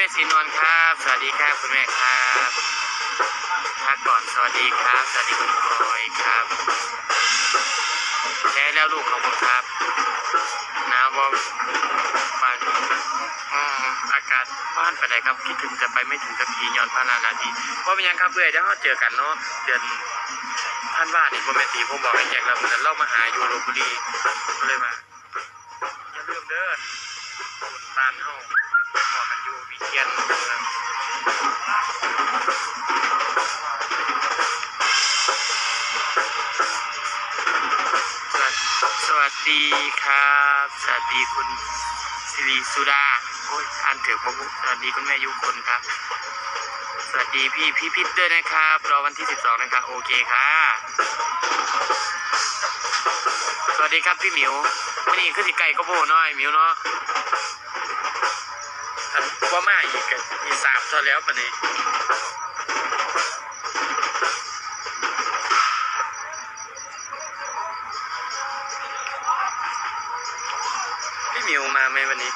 แม่สีนวลครับ สวัสดีครับคุณแม่ครับพักก่อนสวัสดีครับ สวัสดีคุณพลอยครับแล้แล้วลูกของผมครับหนาวบ่ปานอืมอากาศบ้านไปไหนครับคิดถึงจะไปไม่ถึงสักทีย้อนพานานาทีเพราะเป็นยังครับเพื่อนเดี๋ยวเราเจอกันเนาะเดือนท่านว่านี่พ่อแม่ตีผมบอกให้แจ็คแล้วมันเรามาหาอยู่ลบุรีก็เลยมาอย่าลืมเด้อ คุณบ้านเฮาครับพอกันอยู่วิเชียนเมืองสวัสดีครับ สวัสดีคุณสิริสุดาโอ้ยอ่านถึงพบุสวัสดีคุณแม่ยุคนครับ สวัสดีพี่พี่พิษด้วยนะครับ รอวันที่ 12 นะครับ โอเคค่ะ สวัสดีครับพี่หมิววันนี้คือสิไก่ก็โบน้อยหมิวเนาะ ว่ามาอีกอะมีสามเท่าแล้วปะนี้พี่มิวมาไหมวันนี้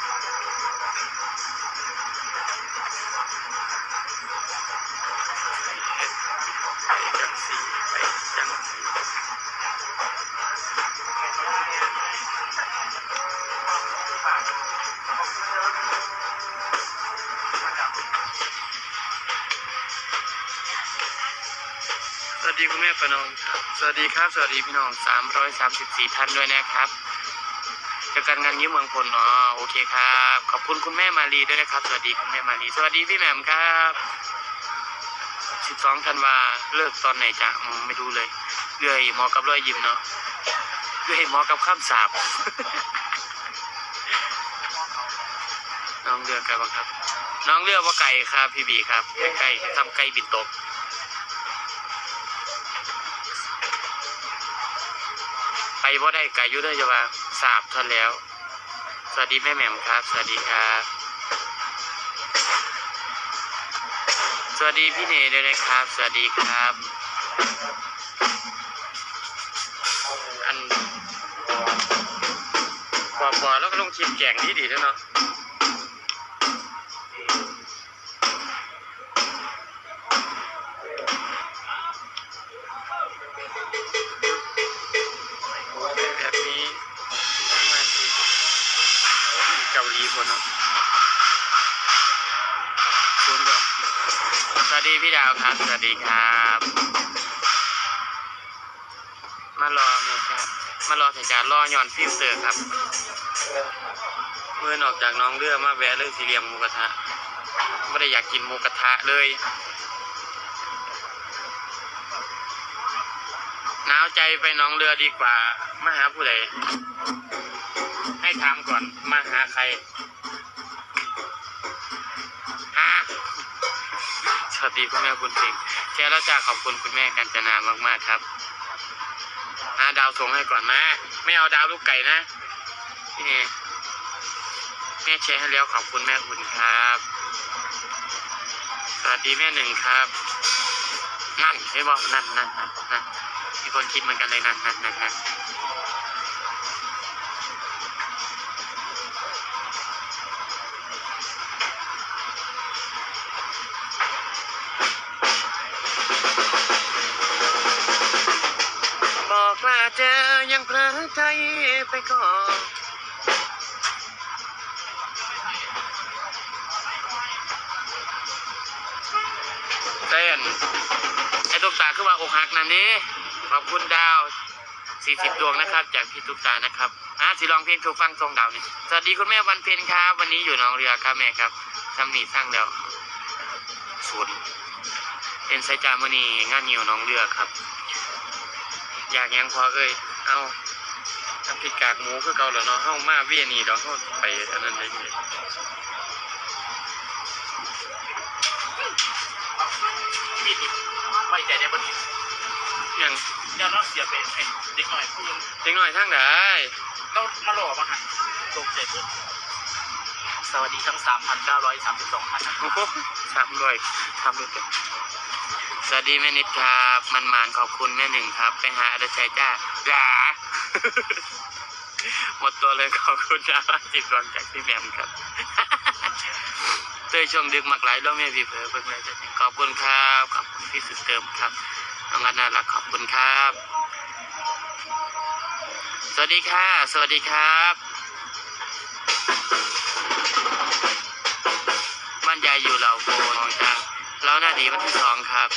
ดีคุณแม่ประนอมสวัสดีครับ สวัสดีพี่น้อง 334 ท่านด้วยนะครับเจอกันงานยิ้มเมืองพลอ๋อโอเคครับ ขอบคุณคุณแม่มารีด้วยนะครับ สวัสดีคุณแม่มารีสวัสดีพี่แหม่มครับ12ธันวาเลิกตอนไหนจ้ะไม่รู้เลยเรื่อยหมอกับรอยยิ้มเนาะเรื่อยหมอกับข้ามสาบน้องเรือไก่บ้างครับ น้องเรือว่าไก่ครับพี่บีครับไก่ทำไก่บินตก ไปว่าได้ไก่ยุทธยาว่าสาบท่านแล้ว สวัสดีแม่แหม่มครับ สวัสดีครับ สวัสดีพี่เนยด้วยนะครับ สวัสดีครับ อันบอปอแล้วก็ลงคลิปแก่งดีดีๆด้วยเนาะ คนเนาะศูนย์เดียวสวัสดีพี่ดาวครับ สวัสดีครับ มารอเมครับมารอถ่ายการรอย้อนฟิลเตอร์ครับเมื่อนออกจากน้องเรือมาแวะเลยสี่เหลี่ยมหมูกระทะไม่ได้อยากกินหมูกระทะเลยหนาวใจไปน้องเรือดีกว่ามาหาผู้ใด ถามก่อนมาหาใครฮะสวัสดีคุณแม่คุณเก่งแจ้แล้วจ้าขอบคุณคุณแม่กัญจนามากๆครับหาดาวส่งให้ก่อนนะไม่เอาดาวลูกไก่นะนี่แม่แชร์ให้แล้วขอบคุณแม่อุ่นครับ สวัสดีแม่หนึ่งครับนั่นไม่บอกนั่นนั่นนั่นนั่นมีคนคิดเหมือนกันเลยนั่นนั่นนั่น ใจไปก่อนเต้นไอ้ตุ๊กตาคือว่าอกหักนั่นนี่ขอบคุณดาว 40 ดวงนะครับ จากพี่ตุ๊กตานะครับอะสิลองเพลงถูกฟังทรงดาวนี่สวัสดีคุณแม่วันเพ็ญครับ วันนี้อยู่หนองเรือครับแม่ครับทำนี่สร้างแล้วศูนย์เป็นไซจามนีงานอยู่หนองเรือครับ อยากยังพอเอ้ย เอา ทำพริกกากหมูคือเก่าแล้วเนาะเฮามาเวียนี่ดอกเฮาไปอันนั้นได้เลยมีดนี่ไว้ใจได้บ่ดียังเดี๋ยวเราเสียไปไอ้เด็กหน่อยพูดเด็กหน่อยทั้งได้เรามาหล่อมาหันตกใจเบิดสวัสดีทั้ง 3,932ท่านนะครับ โอ้โหทำด้วยทำด้วย สวัสดีแม่นิดครับมันมานขอบคุณแม่หนึ่งครับ ไปหาอาชัยจ้าหลาหมดตัวเลยขอบคุณจ้าจิตรวงจากพี่แมมครับเตยช่วงดึกมักหลายแล้วแม่พี่เผลอเบิ่งเลยขอบคุณครับขอบคุณพี่สุดเติมครับน้องอันน่ารักขอบคุณครับ สวัสดีค่ะ สวัสดีครับบ้านยายอยู่เหล่าโพน้องจ้า เราหน้าดีวันที่สองครับ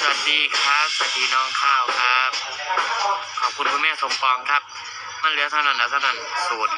สวัสดีครับ สวัสดีน้องข้าวครับ ขอบคุณคุณแม่สมปองครับ มันเหลือเท่านั้นแล้วเท่านั้นศูนย์